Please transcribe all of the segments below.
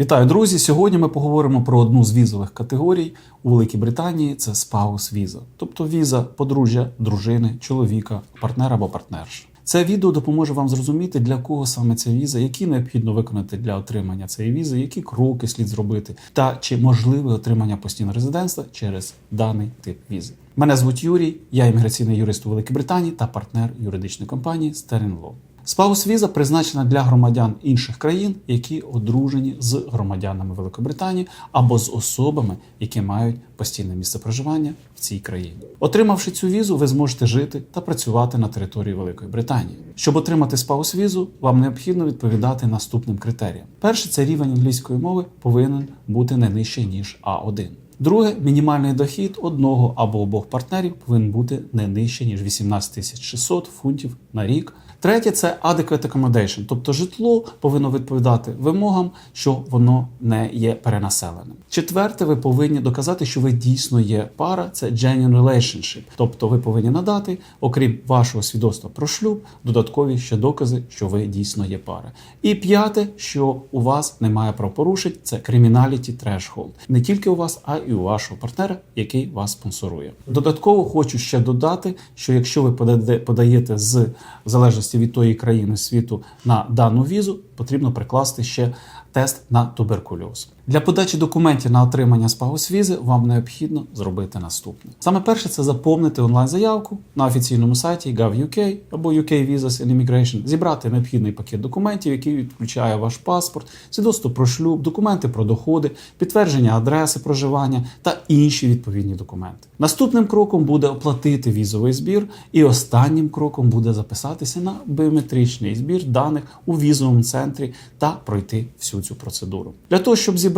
Вітаю, друзі! Сьогодні ми поговоримо про одну з візових категорій у Великій Британії. Це спаус віза, тобто віза подружжя, дружини, чоловіка, партнера або партнерши. Це відео допоможе вам зрозуміти, для кого саме ця віза, які необхідно виконати для отримання цієї візи, які кроки слід зробити, та чи можливе отримання постійного резидентства через даний тип візи. Мене звуть Юрій, я імміграційний юрист у Великій Британії та партнер юридичної компанії Law. Спаус віза призначена для громадян інших країн, які одружені з громадянами Великої Британії або з особами, які мають постійне місце проживання в цій країні. Отримавши цю візу, ви зможете жити та працювати на території Великої Британії. Щоб отримати спаус візу, вам необхідно відповідати наступним критеріям: перше це рівень англійської мови повинен бути не нижче ніж А1. Друге, мінімальний дохід одного або обох партнерів повинен бути не нижче ніж 18 600 фунтів на рік. Третє це adequate accommodation, тобто житло повинно відповідати вимогам, що воно не є перенаселеним. Четверте, ви повинні доказати, що ви дійсно є пара, це genuine relationship, тобто ви повинні надати, окрім вашого свідоцтва про шлюб, додаткові ще докази, що ви дійсно є пара. І п'яте, що у вас немає правопорушень, це criminality threshold. Не тільки у вас, а і у вашого партнера, який вас спонсорує. Додатково хочу ще додати, що якщо ви подаєте з в залежності від тої країни світу на дану візу, потрібно прикласти ще тест на туберкульоз. Для подачі документів на отримання спаус візи вам необхідно зробити наступне. Саме перше це заповнити онлайн-заявку на офіційному сайті gov.uk або UK Visas and Immigration, зібрати необхідний пакет документів, який включає ваш паспорт, свідоцтво про шлюб, документи про доходи, підтвердження адреси проживання та інші відповідні документи. Наступним кроком буде оплатити візовий збір, і останнім кроком буде записатися на біометричний збір даних у візовому центрі та пройти всю цю процедуру. Для того, щоб зібрати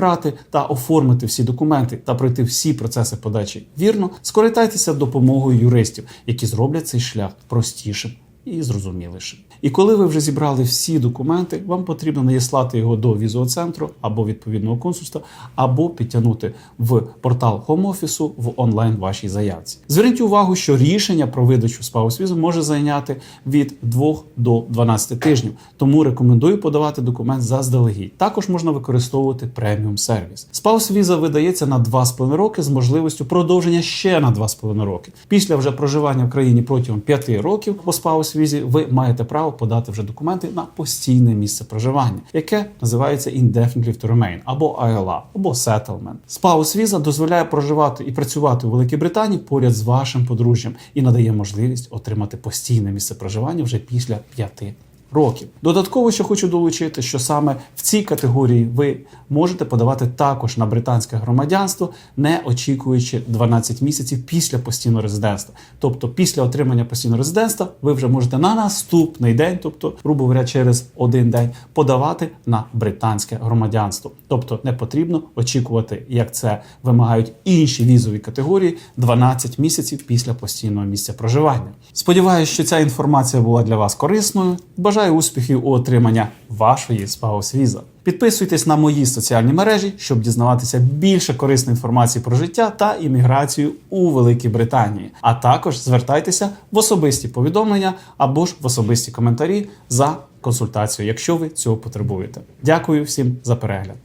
та оформити всі документи та пройти всі процеси подачі. Вірно, скористайтеся допомогою юристів, які зроблять цей шлях простішим і зрозумілішим. І коли ви вже зібрали всі документи, вам потрібно надіслати його до візового центру або відповідного консульства, або підтягнути в портал Home Office в онлайн вашій заявці. Зверніть увагу, що рішення про видачу спаус візу може зайняти від 2 до 12 тижнів, тому рекомендую подавати документ заздалегідь. Також можна використовувати преміум сервіс. Спаус віза видається на 2,5 роки з можливістю продовження ще на 2,5 роки. Після вже проживання в країні протягом 5 років по спаус візі ви маєте право подати вже документи на постійне місце проживання, яке називається Indefinitely to Remain, або ILA, або Settlement. Спаус віза дозволяє проживати і працювати у Великій Британії поряд з вашим подружжям і надає можливість отримати постійне місце проживання вже після 5 років. Додатково, що хочу долучити, що саме в цій категорії ви можете подавати також на британське громадянство, не очікуючи 12 місяців після постійного резидентства. Тобто, після отримання постійного резидентства ви вже можете на наступний день, тобто, грубо говоря, через один день, подавати на британське громадянство. Тобто не потрібно очікувати, як це вимагають інші візові категорії 12 місяців після постійного місця проживання. Сподіваюся, що ця інформація була для вас корисною. Бажаю успіхів у отриманні вашої спаус віза. Підписуйтесь на мої соціальні мережі, щоб дізнаватися більше корисної інформації про життя та імміграцію у Великій Британії. А також звертайтеся в особисті повідомлення або ж в особисті коментарі за консультацією, якщо ви цього потребуєте. Дякую всім за перегляд.